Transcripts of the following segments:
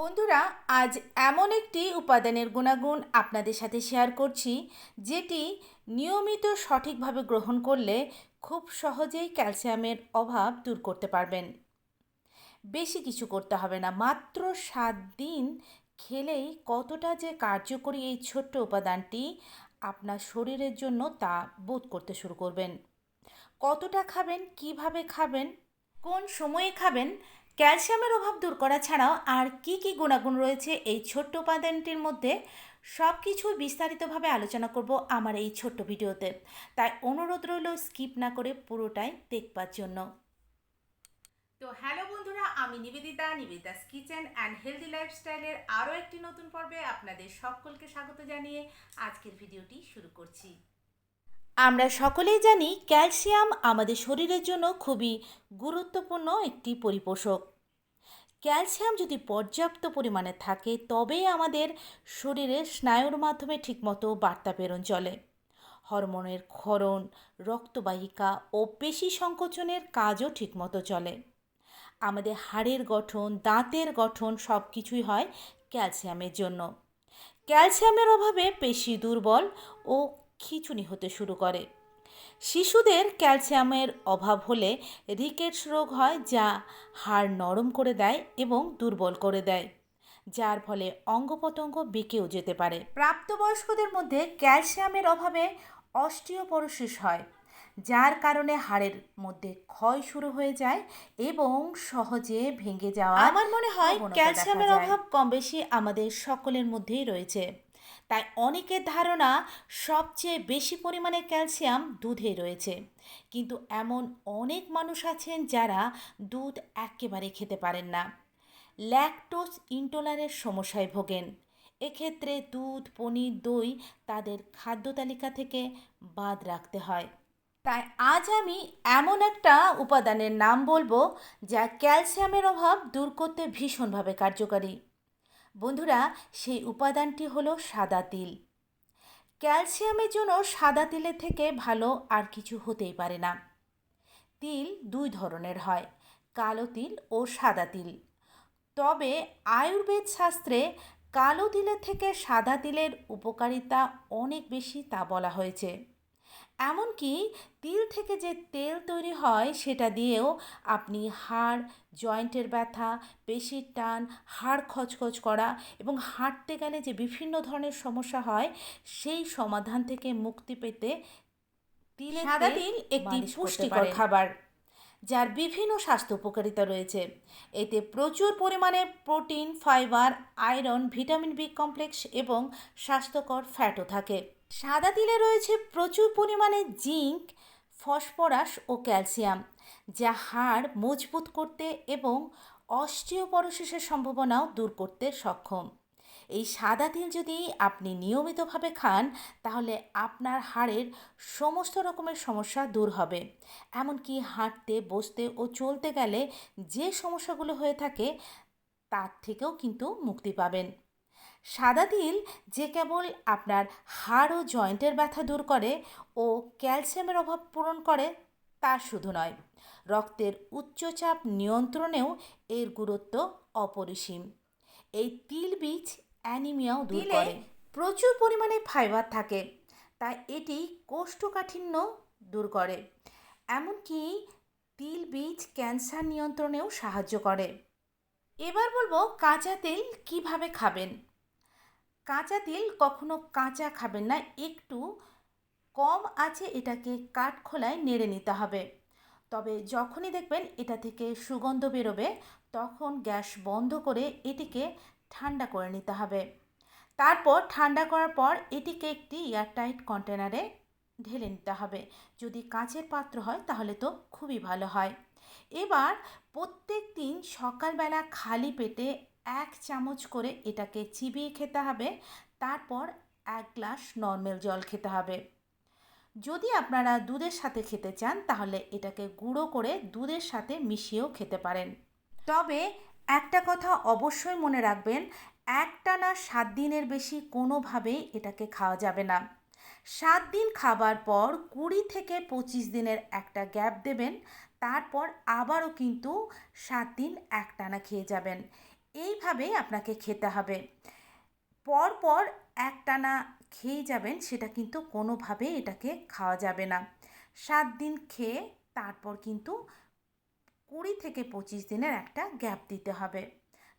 বন্ধুরা, আজ এমন একটি উপাদানের গুণাগুণ আপনাদের সাথে শেয়ার করছি, যেটি নিয়মিত সঠিকভাবে গ্রহণ করলে খুব সহজেই ক্যালসিয়ামের অভাব দূর করতে পারবেন। বেশি কিছু করতে হবে না, মাত্র সাত দিন খেলেই কতটা যে কার্যকরী এই ছোট্ট উপাদানটি আপনার শরীরের জন্য তা বোধ করতে শুরু করবেন। কতটা খাবেন, কীভাবে খাবেন, কোন সময়ে খাবেন ক্যালসিয়ামের অভাব দূর করা ছাড়াও আর কি কি গুণাগুণ রয়েছে এই ছোট্ট উপাদানটির মধ্যে সব কিছু বিস্তারিতভাবে আলোচনা করব আমার এই ছোট্ট ভিডিওতে। তাই অনুরোধ রইল, স্কিপ না করে পুরোটাই দেখবার জন্য। তো হ্যালো বন্ধুরা, আমি Nibedita, Nibedita's kitchen and healthy লাইফস্টাইলের আরও একটি নতুন পর্বে আপনাদের সকলকে স্বাগত জানিয়ে আজকের ভিডিওটি শুরু করছি। আমরা সকলেই জানি ক্যালসিয়াম আমাদের শরীরের জন্য খুবই গুরুত্বপূর্ণ একটি পরিপোষক। ক্যালসিয়াম যদি পর্যাপ্ত পরিমাণে থাকে তবেই আমাদের শরীরের স্নায়ুর মাধ্যমে ঠিকমতো বার্তা প্রেরণ চলে। হরমোনের ক্ষরণ, রক্তবাহিকা ও পেশি সংকোচনের কাজও ঠিকমতো চলে। আমাদের হাড়ের গঠন, দাঁতের গঠন সব কিছুই হয় ক্যালসিয়ামের জন্য। ক্যালসিয়ামের অভাবে পেশি দুর্বল ও খিঁচুনি হতে শুরু করে। শিশুদের ক্যালসিয়ামের অভাব হলে রিকেটস রোগ হয় যা হাড় নরম করে দেয় এবং দুর্বল করে দেয় যার ফলে অঙ্গ প্রত্যঙ্গ বেঁকেও যেতে পারে। প্রাপ্তবয়স্কদের মধ্যে ক্যালসিয়ামের অভাবে অস্টিওপরোসিস হয় যার কারণে হাড়ের মধ্যে ক্ষয় শুরু হয়ে যায় এবং সহজে ভেঙে যাওয়া আমার মনে হয় ক্যালসিয়ামের অভাব কম বেশি আমাদের সকলের মধ্যেই রয়েছে। তাই অনেকের ধারণা সবচেয়ে বেশি পরিমাণে ক্যালসিয়াম দুধে রয়েছে। কিন্তু এমন অনেক মানুষ আছেন যারা দুধ একেবারে খেতে পারেন না। ল্যাকটোজ ইন্টলারের সমস্যায় ভোগেন। এক্ষেত্রে দুধ, পনির, দই তাদের খাদ্য তালিকা থেকে বাদ রাখতে হয়। তাই আজ আমি এমন একটা উপাদানের নাম বলব যা ক্যালসিয়ামের অভাব দূর করতে ভীষণভাবে কার্যকারী। বন্ধুরা, সেই উপাদানটি হলো সাদা তিল। ক্যালসিয়ামের জন্য সাদা তিলের থেকে ভালো আর কিছু হতেই পারে না। তিল দুই ধরনের হয়, কালো তিল ও সাদা তিল। তবে আয়ুর্বেদ শাস্ত্রে কালো তিলের থেকে সাদা তিলের উপকারিতা অনেক বেশি তা বলা হয়েছে। এমনকি তিল থেকে যে তেল তৈরি হয় সেটা দিয়েও আপনি হাড় জয়েন্টের ব্যথা পেশির টান হাড় খচখচ করা এবং হাঁটতে গেলে যে বিভিন্ন ধরনের সমস্যা হয় সেই সমাধান থেকে মুক্তি পেতে তিলের সাদা তিল একটি পুষ্টিকর খাবার যার বিভিন্ন স্বাস্থ্য উপকারিতা রয়েছে। এতে প্রচুর পরিমাণে protein fibre iron vitamin B complex এবং স্বাস্থ্যকর ফ্যাটও থাকে। সাদা তিলে রয়েছে প্রচুর পরিমাণে জিঙ্ক, ফসফরাস ও ক্যালসিয়াম, যা হাড় মজবুত করতে এবং অস্টিওপরোসিসের সম্ভাবনাও দূর করতে সক্ষম। এই সাদা তিল যদি আপনি নিয়মিতভাবে খান, তাহলে আপনার হাড়ের সমস্ত রকমের সমস্যা দূর হবে। এমনকি হাঁটতে, বসতে ও চলতে গেলে যে সমস্যাগুলো হয়ে থাকে, তার থেকেও কিন্তু মুক্তি পাবেন। সাদা তিল যে কেবল আপনার হাড় ও জয়েন্টের ব্যথা দূর করে ও ক্যালসিয়ামের অভাব পূরণ করে তা শুধু নয় রক্তের উচ্চচাপ নিয়ন্ত্রণেও এর গুরুত্ব অপরিসীম। এই তিল বীজ অ্যানিমিয়াও দূর করে। প্রচুর পরিমাণে ফাইবার থাকে তাই এটি কোষ্ঠকাঠিন্য দূর করে। এমনকি তিল বীজ ক্যান্সার নিয়ন্ত্রণেও সাহায্য করে। এবার বলব কাঁচা তেল কীভাবে খাবেন? কাঁচা তেল কখনো কাঁচা খাবেন না, একটু কম আছে এটাকে কাঠ খোলায় নেড়ে নিতে হবে। তবে যখনই দেখবেন এটা থেকে সুগন্ধ বেরোবে, তখন গ্যাস বন্ধ করে এটিকে ঠান্ডা করে নিতে হবে। তারপর ঠান্ডা করার পর এটিকে একটি এয়ারটাইট কন্টেনারে ঢেলে নিতে হবে। যদি কাঁচের পাত্র হয়, তাহলে তো খুবই ভালো হয়। এবার প্রত্যেক দিন সকালবেলা খালি পেটে এক চামচ করে এটাকে চিবিয়ে খেতে হবে, তারপর এক গ্লাস নর্মাল জল খেতে হবে। যদি আপনারা দুধের সাথে খেতে চান, তাহলে এটাকে গুঁড়ো করে দুধের সাথে মিশিয়েও খেতে পারেন। তবে একটা কথা অবশ্যই মনে রাখবেন, একটানা সাত দিনের বেশি কোনোভাবেই এটাকে খাওয়া যাবে না। সাত দিন খাবার পর কুড়ি থেকে পঁচিশ দিনের একটা গ্যাপ দেবেন, তারপর আবারও কিন্তু সাত দিন একটানা খেয়ে যাবেন। এইভাবেই আপনাকে খেতে হবে। পরপর একটানা খেয়ে যাবেন, সেটা কিন্তু কোনোভাবেই এটাকে খাওয়া যাবে না। সাত দিন খেয়ে তারপর কিন্তু কুড়ি থেকে পঁচিশ দিনের একটা গ্যাপ দিতে হবে।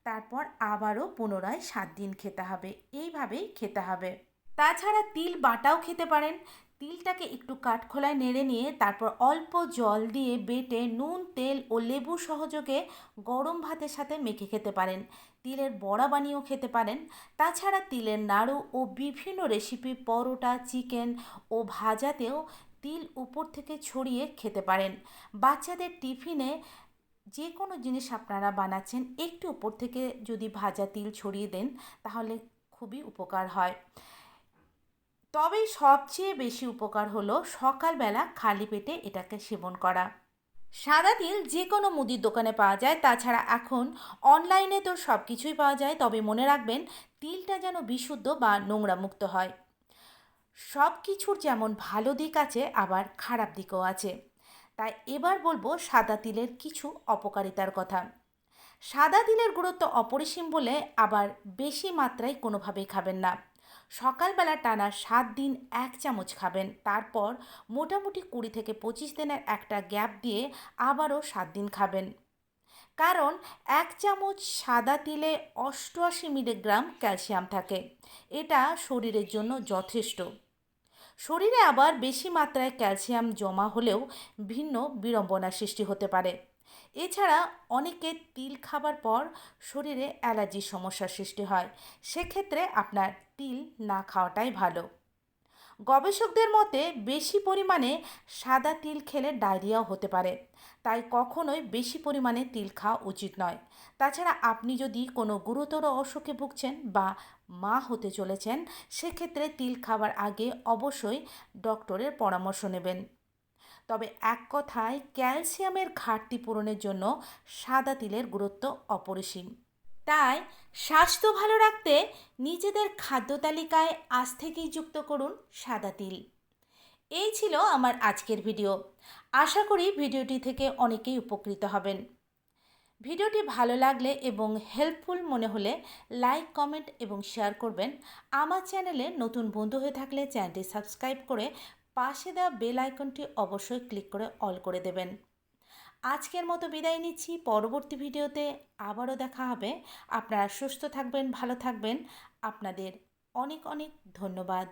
তারপর আবারও পুনরায় সাত দিন খেতে হবে। এইভাবেই খেতে হবে। তাছাড়া তিল বাটাও খেতে পারেন। তিলটাকে একটু কাঠখোলায় নেড়ে নিয়ে তারপর অল্প জল দিয়ে বেটে নুন, তেল ও লেবু সহযোগে গরম ভাতের সাথে মেখে খেতে পারেন। তিলের বড়া বানিয়েও খেতে পারেন। তাছাড়া তিলের নাড়ু ও বিভিন্ন রেসিপি পরোটা চিকেন ও ভাজাতেও তিল উপর থেকে ছড়িয়ে খেতে পারেন। বাচ্চাদের টিফিনে যে কোনো জিনিস আপনারা বানাচ্ছেন, একটু উপর থেকে যদি ভাজা তিল ছড়িয়ে দেন, তাহলে খুবই উপকার হয়। তবে সবচেয়ে বেশি উপকার হলো সকালবেলা খালি পেটে এটাকে সেবন করা। সাদা তিল যে কোনো মুদির দোকানে পাওয়া যায়, তাছাড়া এখন অনলাইনে তো সব কিছুই পাওয়া যায়, তবে মনে রাখবেন তিলটা যেন বিশুদ্ধ বা নোংরা মুক্ত হয়। সব কিছুর যেমন ভালো দিক আছে, আবার খারাপ দিকও আছে। তাই এবার বলব সাদা তিলের কিছু অপকারিতার কথা। সাদা তিলের গুরুত্ব অপরিসীম বলে আবার বেশি মাত্রায় কোনোভাবেই খাবেন না। সকালবেলা টানা সাত দিন এক চামচ খাবেন। তারপর মোটামুটি কুড়ি থেকে পঁচিশ দিনের একটা গ্যাপ দিয়ে আবারও সাত দিন খাবেন। কারণ এক চামচ সাদা তিলে অষ্টআশি মিলিগ্রাম ক্যালসিয়াম থাকে। এটা শরীরের জন্য যথেষ্ট। শরীরে আবার বেশি মাত্রায় ক্যালসিয়াম জমা হলেও ভিন্ন বিড়ম্বনার সৃষ্টি হতে পারে। এছাড়া অনেকে তিল খাবার পর শরীরে অ্যালার্জির সমস্যার সৃষ্টি হয়। সেক্ষেত্রে আপনার তিল না খাওয়াটাই ভালো। গবেষকদের মতে বেশি পরিমাণে সাদা তিল খেলে ডায়রিয়াও হতে পারে। তাই কখনোই বেশি পরিমাণে তিল খাওয়া উচিত নয়। তাছাড়া আপনি যদি কোনো গুরুতর অসুখে ভুগছেন বা মা হতে চলেছেন, সেক্ষেত্রে তিল খাবার আগে অবশ্যই ডক্টরের পরামর্শ নেবেন। তবে এক কথায় ক্যালসিয়ামের ঘাটতি পূরণের জন্য সাদা তিলের গুরুত্ব অপরিসীম। তাই স্বাস্থ্য ভালো রাখতে নিজেদের খাদ্য তালিকায় আজ থেকেই যুক্ত করুন সাদা তিল। এই ছিল আমার আজকের ভিডিও। আশা করি ভিডিওটি থেকে অনেকেই উপকৃত হবেন। ভিডিওটি ভালো লাগলে এবং হেল্পফুল মনে হলে লাইক, কমেন্ট এবং শেয়ার করবেন। আমার চ্যানেলে নতুন বন্ধু হয়ে থাকলে চ্যানেলটি সাবস্ক্রাইব করে পাশে দেওয়া বেল আইকনটি অবশ্যই ক্লিক করে অল করে দেবেন। আজকের মতো বিদায় নিচ্ছি। পরবর্তী ভিডিওতে আবারও দেখা হবে। আপনারা সুস্থ থাকবেন, ভালো থাকবেন। আপনাদের অনেক অনেক ধন্যবাদ।